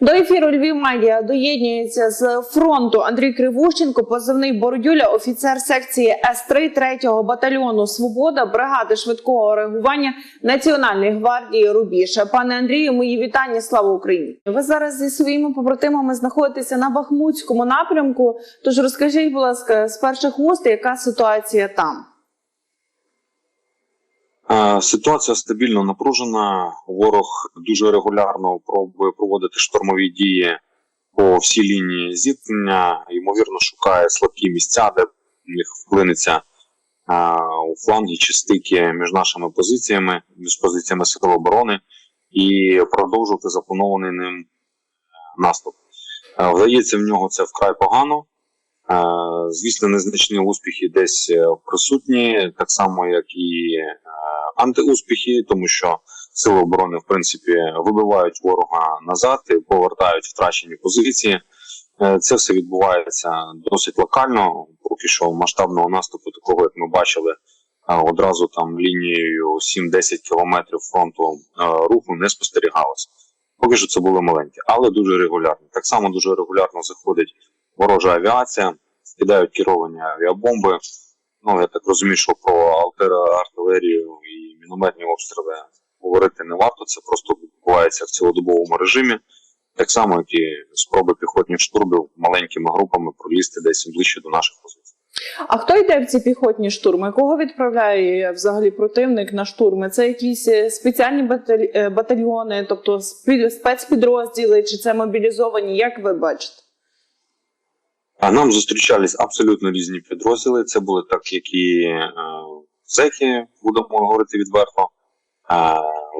До ефіру Львів Медіа доєднується з фронту Андрій Кривущенко, позивний Бородюля, офіцер секції С-3 3-го батальйону Свобода бригади швидкого реагування Національної гвардії Рубіж. Пане Андрію, мої вітання. Слава Україні! Ви зараз зі своїми побратимами знаходитеся на Бахмутському напрямку. Тож розкажіть, будь ласка, з перших уст, яка ситуація там? Е, Ситуація стабільно напружена. Ворог дуже регулярно пробує проводити штурмові дії по всій лінії зіткнення. Ймовірно, шукає слабкі місця, де в них вплинеться е, у фланги чи стики між нашими позиціями, між позиціями сил оборони, і продовжувати запланований ним е, наступ. Вдається в нього це вкрай погано. Звісно, незначні успіхи десь присутні, так само як і антиуспіхи, тому що сили оборони, в принципі, вибивають ворога назад, і повертають втрачені позиції. Е, Це все відбувається досить локально. Поки що масштабного наступу, такого як ми бачили, е, одразу там лінією 7-10 кілометрів фронту е, руху не спостерігалося. Поки що це були маленькі, але дуже регулярно. Так само дуже регулярно заходить ворожа авіація, скидають керовані авіабомби. Ну, я так розумію, що про артилерію і мінометні обстріли говорити не варто. Це просто відбувається в цілодобовому режимі. Так само, як і спроби піхотних штурмів маленькими групами пролізти десь ближче до наших позицій. А хто йде в ці піхотні штурми? Кого відправляє взагалі противник на штурми? Це якісь е, спеціальні е, батальйони, тобто спецпідрозділи, чи це мобілізовані? Як ви бачите? Нам зустрічались абсолютно різні підрозділи. Це були так, як і е, будемо говорити відверто,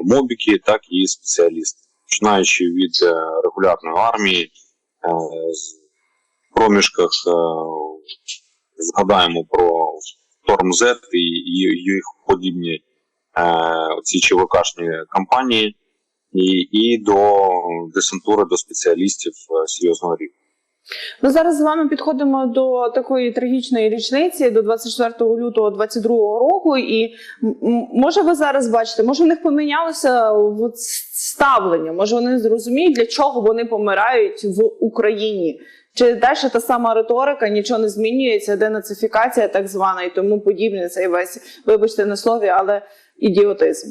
мобіки, так і спеціалісти. Починаючи від е, регулярної армії, е, в проміжках згадаємо про Z і, їх подібні ці ЧВКшні кампанії, і, і до десантури, до спеціалістів серйозного рівня. Ми зараз з вами підходимо до такої трагічної річниці, до 24 лютого 22 року. І може ви зараз бачите, може в них помінялося ставлення, може вони зрозуміють, для чого вони помирають в Україні. Чи далі та сама риторика, нічого не змінюється, денацифікація так звана і тому подібне, цей весь, вибачте на слові, але ідіотизм.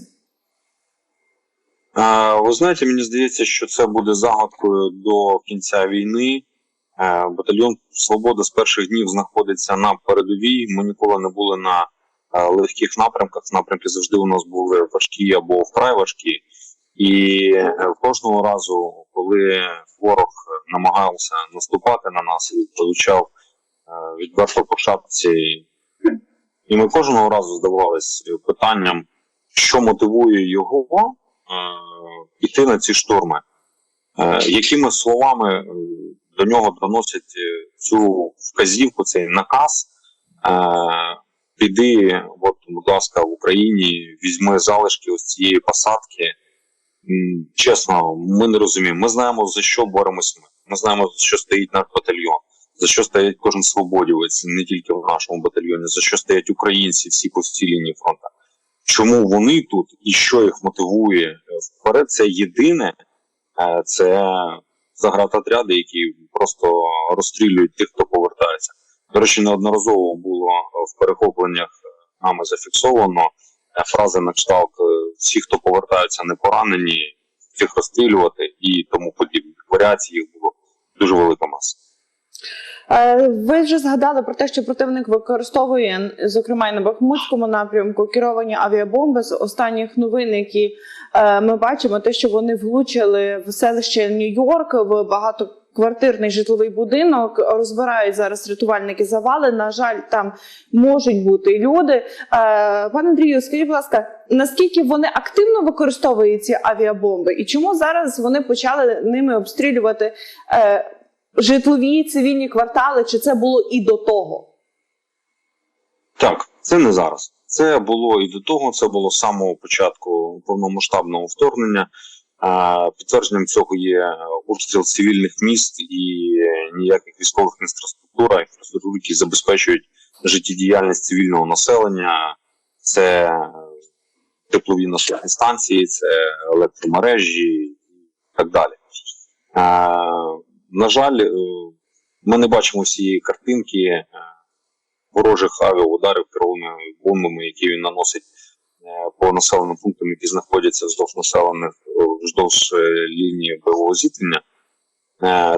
Е, Ви знаєте, мені здається, що це буде загадкою до кінця війни. Е, Батальйон Свобода з перших днів знаходиться на передовій. Ми ніколи не були на е, легких напрямках. Напрямки завжди у нас були важкі або вкрай важкі. І е, кожного разу, коли ворог намагався наступати на нас і получав відверто по шапці, і ми кожного разу здавалися питанням, що мотивує його іти на ці штурми. Якими словами до нього доносять е, цю вказівку, цей наказ. Е, Піди, от, будь ласка, в Україні візьми залишки ось цієї посадки. Чесно, ми не розуміємо. Ми знаємо, за що боремось ми. Ми знаємо, за що стоїть наш батальйон, за що стоять кожен свободівець, не тільки в нашому батальйоні, за що стоять українці всі по всій лінії фронту. Чому вони тут і що їх мотивує вперед? Це єдине, е, це заградотряди, які просто розстрілюють тих, хто повертається. До речі, неодноразово було в перехопленнях е, нами зафіксовано е, фрази на кшталт е, всі, хто повертаються, не поранені, всіх розстрілювати і тому подібне. Варіацій їх було дуже велика маса. Е, Ви вже згадали про те, що противник використовує, зокрема і на Бахмутському напрямку, керовані авіабомби з останніх новин, які е, ми бачимо, те, що вони влучили в селище Нью-Йорк в багатоквартирний житловий будинок. Розбирають зараз рятувальники завали. На жаль, там можуть бути люди. Е, Пане Андрію, скажіть, будь ласка, наскільки вони активно використовують ці авіабомби, і чому зараз вони почали ними обстрілювати? Е, житлові цивільні квартали, чи це було і до того? Так, це не зараз. Це було і до того, це було з самого початку повномасштабного вторгнення. Е, Підтвердженням цього є обстріл цивільних міст і ніяких військових інфраструктур, інфраструктур, які забезпечують життєдіяльність цивільного населення. Це теплові насосні станції, це електромережі і так далі. На жаль, е, ми не бачимо всієї картинки е, ворожих авіаударів керованими бомбами, які він наносить е, по населеним пунктам, які знаходяться вздовж населених вздовж лінії бойового зіткнення.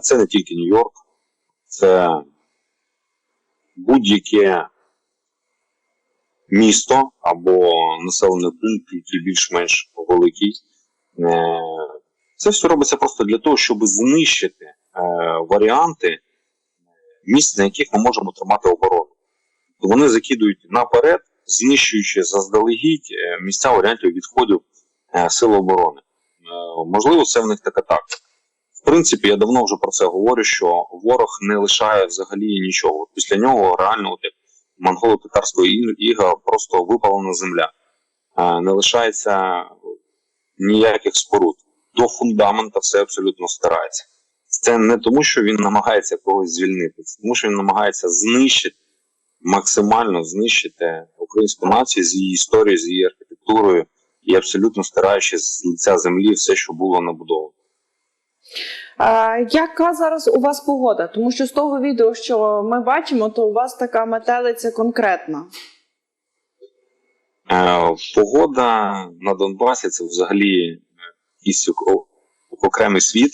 Це не тільки Нью-Йорк, це будь-яке місто або населений пункт, який більш-менш великий. Це все робиться просто для того, щоб знищити варіанти місць, на яких ми можемо тримати оборону. Вони закидують наперед, знищуючи заздалегідь е, місця варіантів відходів е, сил оборони. Е, Можливо, це в них така тактика. В принципі, я давно вже про це говорю, що ворог не лишає взагалі нічого. Після нього реально от як монголо-татарського і- іга просто випалена земля. Е, Не лишається ніяких споруд. До фундамента все абсолютно стирається. Це не тому, що він намагається когось звільнити, це тому, що він намагається знищити, максимально знищити українську націю з її історією, з її архітектурою і абсолютно стираючи з лиця землі все, що було набудовано. Е, яка зараз у вас погода? Тому що з того відео, що ми бачимо, то у вас така метелиця конкретна. Е, Погода на Донбасі це взагалі якийсь окремий світ.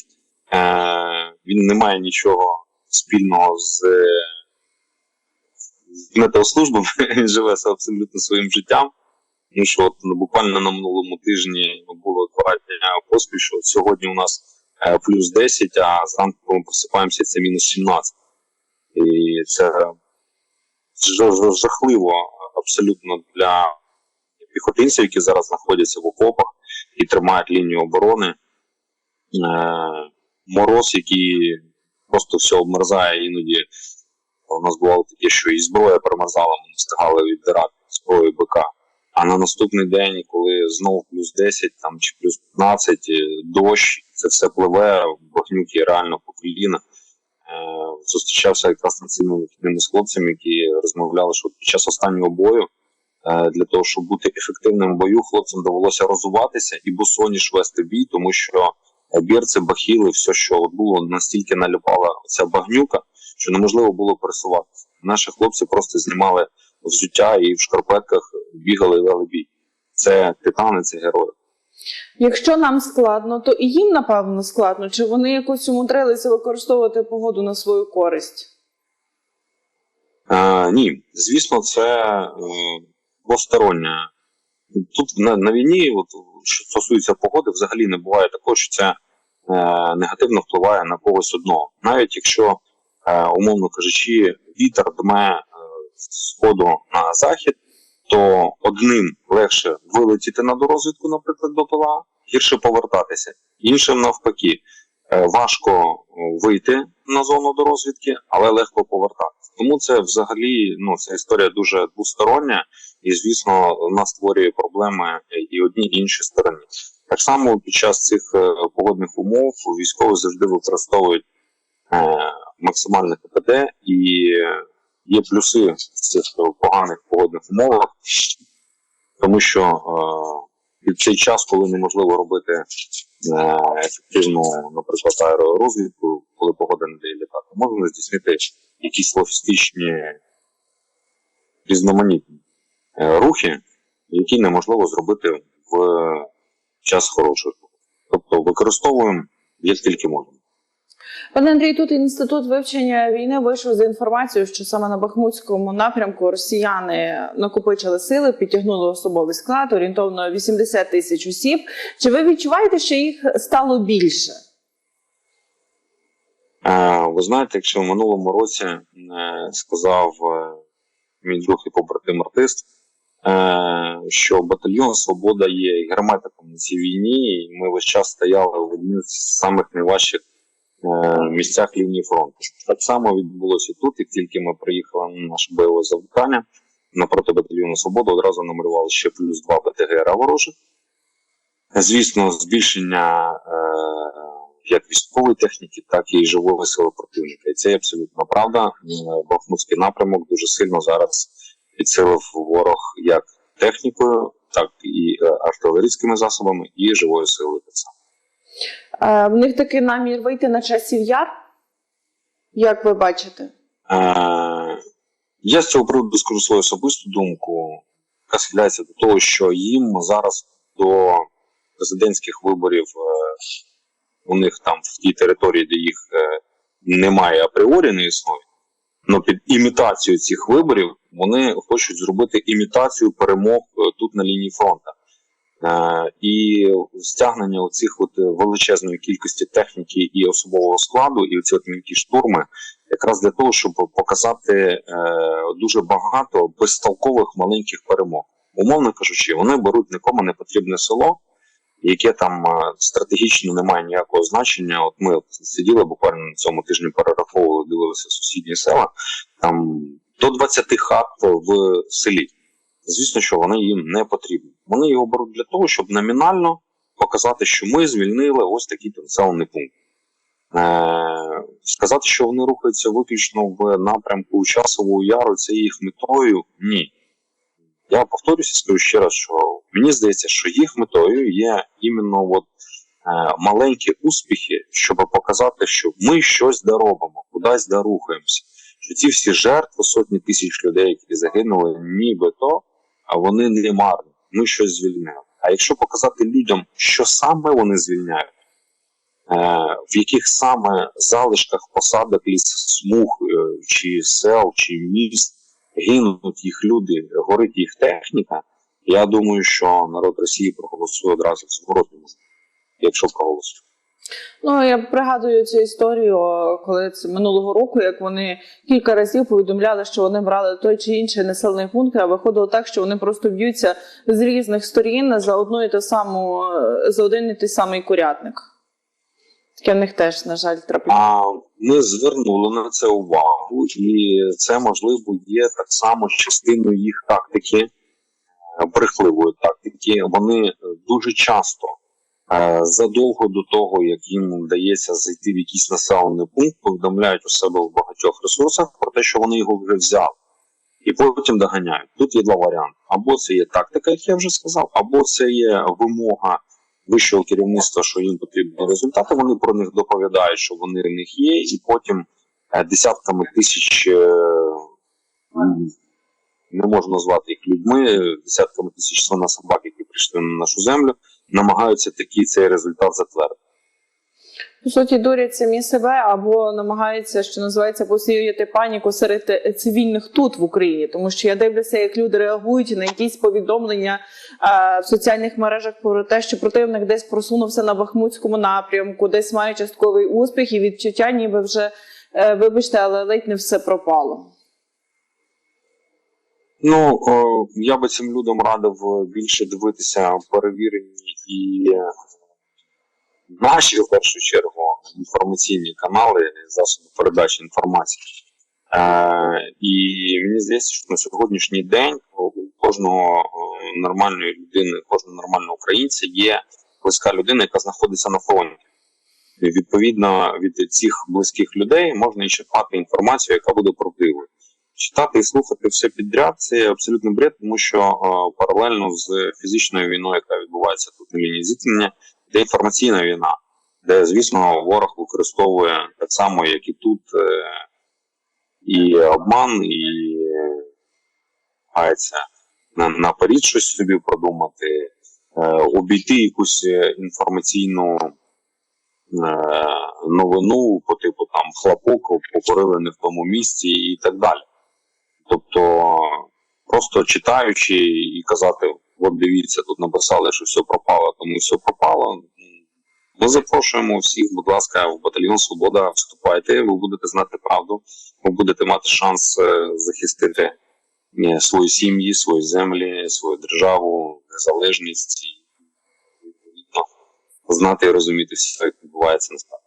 Е, Він не має нічого спільного з, е, метеослужбами. Він живе абсолютно своїм життям. Тому що от, ну, буквально на минулому тижні було два дня поспіль, що сьогодні у нас е, плюс 10, а зранку ми просипаємося, це мінус 17. І це жа- жа- жахливо абсолютно для піхотинців, які зараз знаходяться в окопах і тримають лінію оборони. Мороз, який просто все обмерзає іноді. У нас бувало таке, що і зброя промерзала, ми не встигали віддирати зброю БК. А на наступний день, коли знову плюс 10 там, чи плюс 15, е, дощ, це все пливе, вогнюки реально по коліна. Е, зустрічався якраз на цими вихідними з хлопцями, які розмовляли, що під час останнього бою Е, для того, щоб бути ефективним в бою, хлопцям довелося розуватися і босоніж вести бій, тому що бірці, бахіли, все, що от було, настільки наліпала ця багнюка, що неможливо було пересуватися. Наші хлопці просто знімали взуття і в шкарпетках бігали і вели бій. Це титани, це герої. Якщо нам складно, то і їм напевно складно. Чи вони якось умудрилися використовувати погоду на свою користь? Е, ні, звісно, це е, двостороннє. Тут на, на війні, от, що стосується погоди, взагалі не буває такого, що це е, негативно впливає на когось одного. Навіть якщо, е, умовно кажучи, вітер дме е, з сходу на захід, то одним легше вилетіти на дорозвідку, наприклад, до ПЛА, гірше повертатися. Іншим навпаки, е, важко е, вийти на зону до розвідки, але легко повертатися. Тому це взагалі ну, ця історія дуже двостороння, і звісно, вона створює проблеми і одній, і іншій стороні. Так само під час цих е, погодних умов військові завжди використовують е, максимальне КПД, і є плюси в цих поганих погодних умовах, тому що е, під цей час, коли неможливо робити е, ефективну, наприклад, аеророзвідку, коли погода не дає літати, можна здійснити якісь логістичні різноманітні е, рухи, які неможливо зробити в час хороших. Тобто використовуємо як тільки можемо. Пане Андрій, тут інститут вивчення війни вийшов з інформацією, що саме на Бахмутському напрямку росіяни накопичили сили, підтягнули особовий склад, орієнтовно 80 тисяч осіб. Чи ви відчуваєте, що їх стало більше? Ви знаєте, якщо в минулому році е, сказав е, мій друг і побратим артист, е, що батальйон Свобода є герметиком на цій війні, і ми весь час стояли в одних з самих найважчих місцях лінії фронту. Так само відбулося тут, як тільки ми приїхали на наше бойове завдання напроти батальйону Свобода, одразу намалювали ще плюс два БТГР ворожих. Звісно, збільшення е, як військової техніки, так і живої сили противника. І це абсолютно правда. Е, Бахмутський напрямок дуже сильно зараз підсилив ворог як технікою, так і е, артилерійськими засобами, і живою силою так само. Е, в них такий намір вийти на часів яр, як ви бачите. Е, я з цього приводу скажу свою особисту думку, яка схиляється до того, що їм зараз до президентських виборів е, у них там в тій території, де їх немає апріорі, не існує. Но під імітацію цих виборів вони хочуть зробити імітацію перемог тут на лінії фронту. Е, і стягнення оцих от е, величезної кількості техніки і особового складу, і оці от мілкі штурми, якраз для того, щоб показати е, дуже багато безтолкових маленьких перемог. Умовно кажучи, вони беруть нікому не потрібне село, яке там стратегічно не має ніякого значення. От ми сиділи буквально на цьому тижні, перераховували, дивилися сусідні села, там до 20 хат в селі. Звісно, що вони їм не потрібні. Вони його беруть для того, щоб номінально показати, що ми звільнили ось такий населений пункт. Е, сказати, що вони рухаються виключно в напрямку часового яру, це їх метою. Ні. Я повторюся, скажу ще раз, що мені здається, що їх метою є іменно от, е, маленькі успіхи, щоб показати, що ми щось доробимо, кудись дорухаємося. Що ці всі жертви, сотні тисяч людей, які загинули, нібито, а вони не марні. Ми щось звільнили. А якщо показати людям, що саме вони звільняють, е, в яких саме залишках посадок лісосмуг е, чи сел, чи міст гинуть їх люди, горить їх техніка, я думаю, що народ Росії проголосує одразу в зворотньому, якщо проголосує. Ну я пригадую цю історію, коли це минулого року, як вони кілька разів повідомляли, що вони брали той чи інший населений пункт, а виходило так, що вони просто б'ються з різних сторін за одну і ту саму за один і той самий курятник. Таке в них теж, на жаль, трапляється. Ми звернули на це увагу, і це можливо є так само частиною їх тактики, е, брехливої тактики. Вони е, дуже часто е, задовго до того, як їм вдається зайти в якийсь населений пункт, повідомляють у себе в багатьох ресурсах про те, що вони його вже взяли. І потім доганяють. Тут є два варіанти: або це є тактика, як я вже сказав, або це є вимога вищого керівництва, що їм потрібні результати. Вони про них доповідають, що вони в них є, і потім е, десятками тисяч е, не можу назвати їх людьми, десятками тисяч свина собак, які прийшли на нашу землю, намагаються такий цей результат затвердити. По суті, дурять самі себе або намагаються, що називається, посіяти паніку серед е, цивільних тут в Україні, тому що я дивлюся, як люди реагують на якісь повідомлення е, в соціальних мережах про те, що противник десь просунувся на Бахмутському напрямку, десь має частковий успіх, і відчуття, ніби вже е, вибачте, але ледь не все пропало. Ну, я би цим людям радив е, більше дивитися перевірені і е, наші, в першу чергу, інформаційні канали, засоби передачі інформації. Е, і мені здається, що на сьогоднішній день у кожного нормальної людини, кожного нормального українця є близька людина, яка знаходиться на фронті. Відповідно від цих близьких людей можна і черпати інформацію, яка буде правдивою. Читати і слухати все підряд це абсолютно бред, тому що е, паралельно з фізичною війною, яка відбувається тут на лінії зіткнення, де інформаційна війна, де, звісно, ворог використовує так само, як і тут, е, і обман, і на, наперед щось собі продумати, е, обійти якусь інформаційну новину по типу там хлопок, покорили не в тому місці і так далі. Тобто, просто читаючи і казати, от дивіться, тут написали, що все пропало, тому все пропало. Ми запрошуємо всіх, будь ласка, в батальйон Свобода. Вступайте, ви будете знати правду, ви будете мати шанс е, захистити е, свої сім'ї, свої землі, свою державу, незалежність і знати і розуміти все, як відбувається насправді.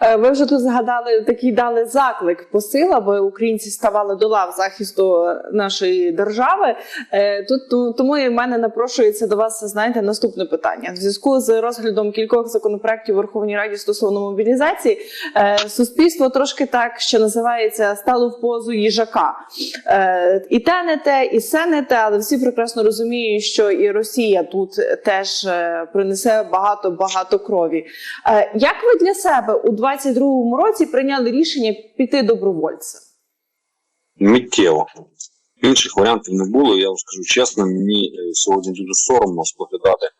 Е, Ви вже тут згадали такий дали заклик посил, аби українці ставали до лав захисту нашої держави. Е, Тут тому і в мене напрошується до вас, знаєте, наступне питання. В зв'язку з розглядом кількох законопроєктів Верховній Раді стосовно мобілізації, е, суспільство трошки так, що називається, стало в позу їжака. І те не те, і все не те, але всі прекрасно розуміють, що і Росія тут теж принесе багато багато крові. Як ви для себе у 22-му році прийняли рішення піти добровольцем? Миттєво. Інших варіантів не було. Я вам скажу чесно, мені е, сьогодні дуже соромно споглядати е,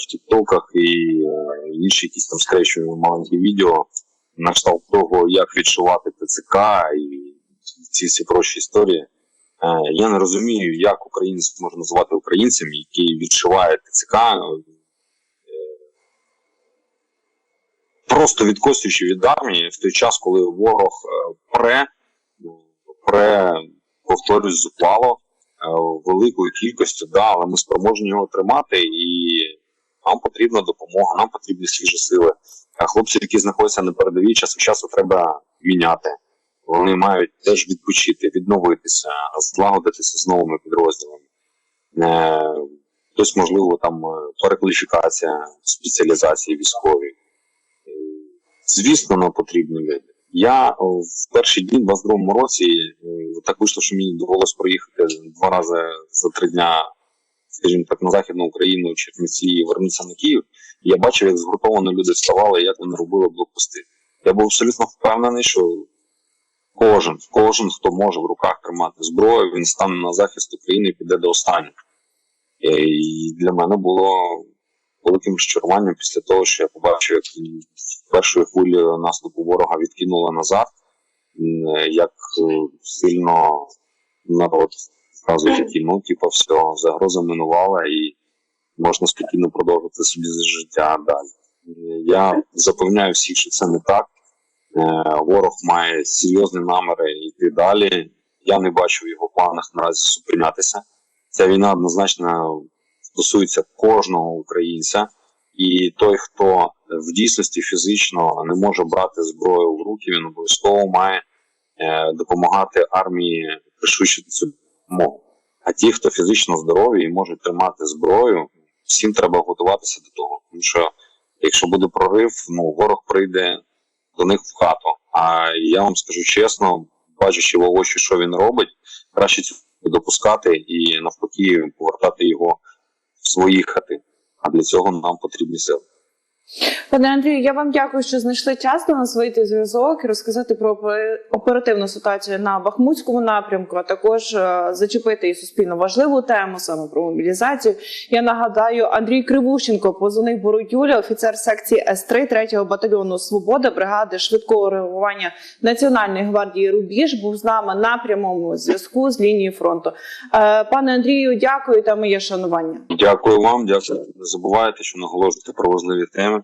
в Тіктоках і е, інші якісь там скрещені маленькі відео на кшталт того, як відшивати ТЦК і ці всі прочі історії. Я не розумію, як українець може називати українцем, який відшиває ТЦК, е, просто відкосуючи від армії в той час, коли ворог е, пре, пре, повторюсь, зухвало е, великою кількістю, да, але ми спроможні його тримати, і нам потрібна допомога, нам потрібні свіжі сили. А хлопці, які знаходяться на передовій, час від часу треба міняти. Вони мають теж відпочити, відновитися, злагодитися з новими підрозділами. Е, Хтось, можливо, там перекваліфікація, спеціалізації військові. Е, Звісно, нам потрібні люди. Я в перші дні, в 22-му році, е, так вийшло, що мені довелося проїхати два рази за три дня, скажімо так, на Західну Україну, Чернівці і вернутися на Київ. Я бачив, як згуртовано люди вставали, як вони робили блокпости. Я був абсолютно впевнений, що кожен, кожен, хто може в руках тримати зброю, він стане на захист України і піде до останнього. Е, І для мене було великим розчаруванням після того, що я побачив, як першої хвилі наступу ворога відкинули назад, як е, сильно народ зразу ну, типу, все, загроза минувала і можна спокійно продовжити собі життя далі. Я запевняю всіх, що це не так. Е, Ворог має серйозні наміри йти далі. Я не бачу в його планах наразі зупинятися. Ця війна однозначно стосується кожного українця, і той, хто в дійсності фізично не може брати зброю в руки, він обов'язково має е, допомагати армії пришвидшити цю допомогу. А ті, хто фізично здорові і можуть тримати зброю, всім треба готуватися до того. Тому що якщо буде прорив, ну ворог прийде до них в хату. А я вам скажу чесно, бачачи в очі, що він робить, краще не допускати і навпаки повертати його свої хати. А для цього нам потрібні сили. Пане Андрію, я вам дякую, що знайшли час до нас вийти зв'язок і розказати про оперативну ситуацію на Бахмутському напрямку, а також е, зачепити і суспільно важливу тему саме про мобілізацію. Я нагадаю, Андрій Кривущенко, позивний Бородюля, офіцер секції С3 3-го батальйону Свобода, бригади швидкого реагування Національної гвардії Рубіж, був з нами на прямому зв'язку з лінії фронту. Е, Пане Андрію, дякую та моє шанування. Дякую вам, дякую. Не забувайте, що наголошуєте про важливі теми.